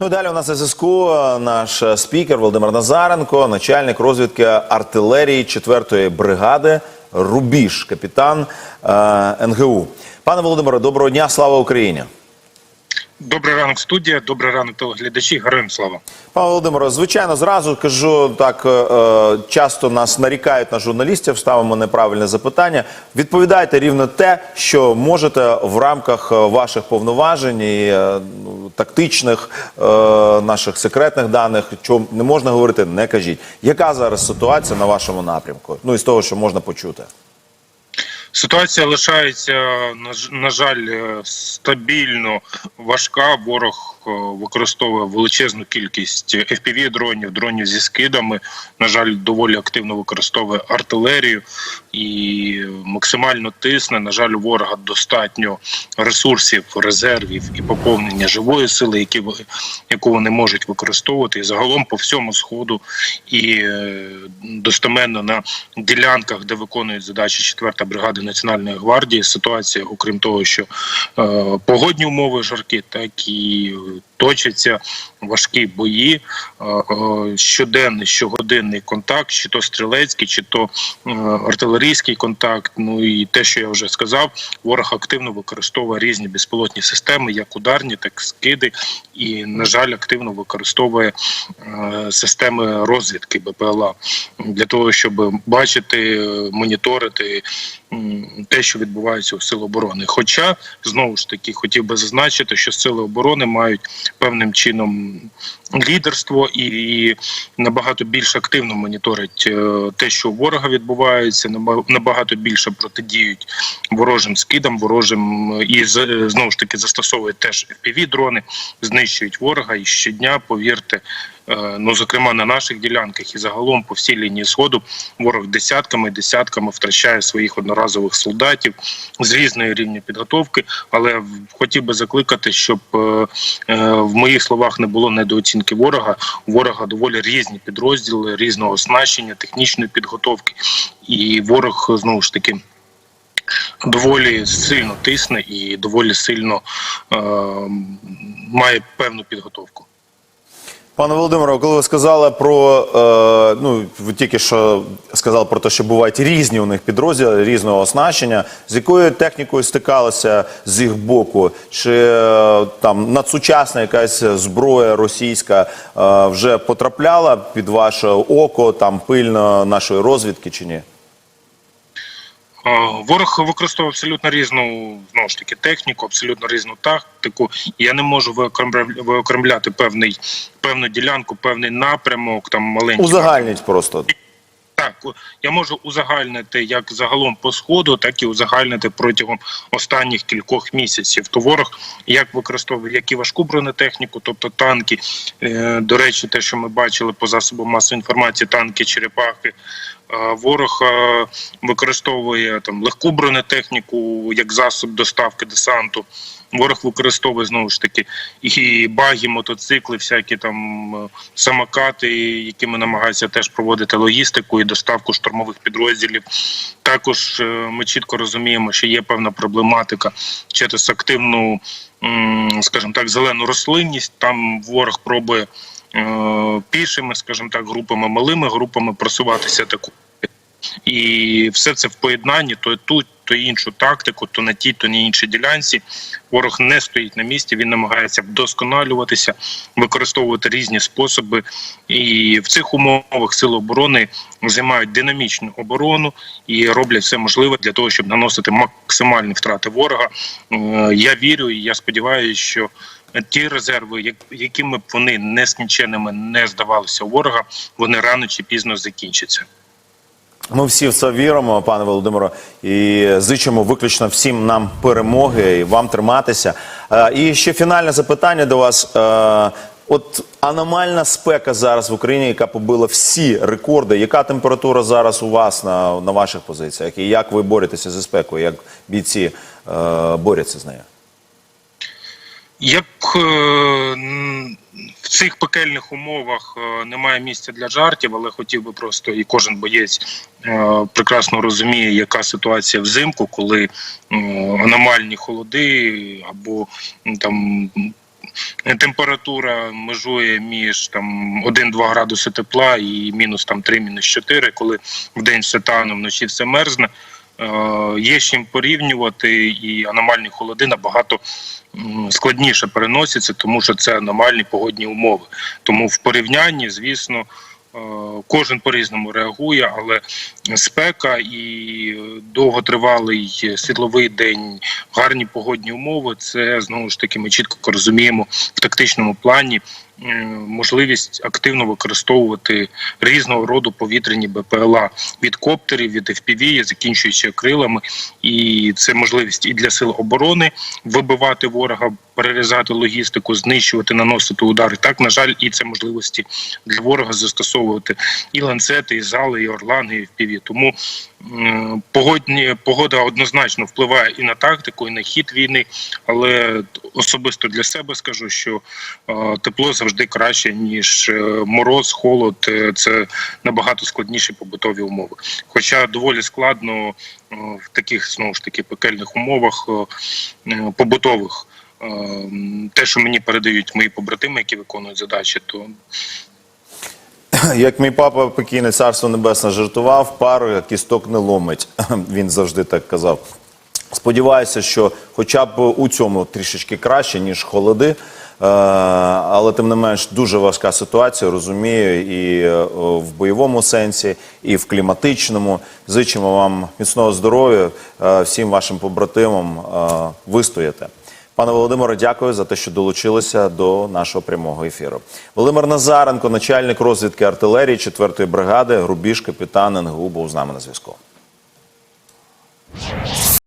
Ну, далі у нас на зв'язку наш е, спікер Володимир Назаренко, начальник розвідки артилерії 4-ї бригади Рубіж, капітан е, НГУ. Пане Володимире, доброго дня, слава Україні! Добрий ранок, студія. Добрий ранок, телеглядачі. Героям слава. Пане Володимире, звичайно, зразу кажу так, е, е, часто нас нарікають на журналістів, ставимо неправильне запитання. Відповідайте рівно те, що можете в рамках е, ваших повноважень і тактичних е, наших секретних даних. Що не можна говорити, не кажіть. Яка зараз ситуація на вашому напрямку? Ну і з того, що можна почути. Ситуація лишається на жаль е, стабільно важка. Ворог використовує величезну кількість fpv дронів, дронів зі скидами. На жаль, доволі активно використовує артилерію і максимально тисне. На жаль, у ворога достатньо ресурсів, резервів і поповнення живої сили, які яку вони можуть використовувати. І загалом по всьому сходу і е, достеменно на ділянках, де виконують задачі 4-та бригада Національної гвардії. Ситуація, окрім того, що е, погодні умови жаркі, так і е, точаться важкі бої. Е, е, щоденний, щогодинний контакт, чи то стрілецький, чи то е, артилерійський контакт. Ну і те, що я вже сказав, ворог активно використовує різні безпілотні системи, як ударні, так і скиди, і на жаль, активно використовує системи розвідки БПЛА для того, щоб бачити, моніторити те, що відбувається у Сил оборони. Хоча знову ж таки хотів би зазначити, що сили оборони мають певним чином лідерство і, і набагато більш активно моніторять е, те, що у ворога відбувається, наба- набагато більше протидіють ворожим скидам, ворожим е, і е, знову ж таки застосовують теж fpv дрони, знищують ворога і щодня, повірте. Е, Ну, зокрема, на наших ділянках і загалом по всій лінії сходу ворог десятками десятками втрачає своїх одноразових солдатів з різної рівня підготовки. Але хотів би закликати, щоб е, е, в моїх словах не було недооцінки ворога. У ворога доволі різні підрозділи, різного оснащення, технічної підготовки, і ворог знову ж таки. Доволі сильно тисне і доволі сильно е, має певну підготовку. Пане Володимире, коли ви сказали про е, ну ви тільки що сказали про те, що бувають різні у них підрозділи різного оснащення. З якою технікою стикалися з їх боку? Чи е, там надсучасна якась зброя російська е, вже потрапляла під ваше око там пильно нашої розвідки чи ні? Ворог використовує абсолютно різну знову ж таки техніку, абсолютно різну тактику. Я не можу виокремляти певний певну ділянку, певний напрямок, там маленький Узагальніть просто. Так, я можу узагальнити як загалом по сходу, так і узагальнити протягом останніх кількох місяців. То ворог як використовує як і важку бронетехніку, тобто танки. Е, до речі, те, що ми бачили по засобам масової інформації, танки, черепахи. Е, Ворог е, використовує там легку бронетехніку як засоб доставки десанту. Ворог використовує знову ж таки і баги, мотоцикли, всякі там самокати, якими намагаються теж проводити логістику і доставку штурмових підрозділів. Також е, ми чітко розуміємо, що є певна проблематика через активну, скажімо так, зелену рослинність. Там ворог пробує е, пішими, скажімо так, групами, малими групами просуватися таку. І все це в поєднанні, то ту, то іншу тактику, то на тій, то на іншій ділянці. Ворог не стоїть на місці, він намагається вдосконалюватися, використовувати різні способи. І в цих умовах сили оборони займають динамічну оборону і роблять все можливе для того, щоб наносити максимальні втрати ворога. Е, Я вірю і я сподіваюся, що ті резерви, якими б вони нескінченними не здавалися у ворога, вони рано чи пізно закінчаться. Ми всі в це віримо, пане Володимире, і зичимо виключно всім нам перемоги і вам триматися. Е, І ще фінальне запитання до вас. Е, От аномальна спека зараз в Україні, яка побила всі рекорди. Яка температура зараз у вас на, на ваших позиціях? І як ви боретеся зі спекою? Як бійці е, борються з нею? Як цих пекельних умовах е, немає місця для жартів, але хотів би просто і кожен боєць е, прекрасно розуміє, яка ситуація взимку, коли аномальні холоди або там температура межує між там 1-2 градуси тепла і мінус там 3, мінус 4, коли в день все тане, вночі все мерзне. Е, Є чим порівнювати, і аномальні холоди набагато складніше переносяться, тому що це аномальні погодні умови. Тому в порівнянні, звісно, е, кожен по-різному реагує, але спека і довготривалий світловий день, гарні погодні умови це знову ж таки ми чітко розуміємо в тактичному плані. Е, Можливість активно використовувати різного роду повітряні БПЛА від коптерів, від FPV, закінчуючи крилами, і це можливість і для сил оборони вибивати ворога, перерізати логістику, знищувати, наносити удари. Так, на жаль, і це можливості для ворога застосовувати і ланцети, і зали, і орлани, і FPV. Тому погодні погода однозначно впливає і на тактику, і на хід війни. Але особисто для себе скажу, що е, тепло завжди краще ніж е, мороз, холод. Е, Це набагато складніші побутові умови. Хоча доволі складно в таких знову ж таки пекельних умовах побутових. Те, що мені передають мої побратими, які виконують задачі, то Як мій папа покійне царство небесне жартував, пару кісток не ломить. Він завжди так казав. Сподіваюся, що хоча б у цьому трішечки краще, ніж холоди. Е, Але тим не менш дуже важка ситуація, розумію, і е, в бойовому сенсі, і в кліматичному. Зичимо вам міцного здоров'я, е, всім вашим побратимам вистояти. Пане Володимире, дякую за те, що долучилися до нашого прямого ефіру. Володимир Назаренко, начальник розвідки артилерії 4-ї бригади, Грубіж, капітан НГУ, був з нами на зв'язку.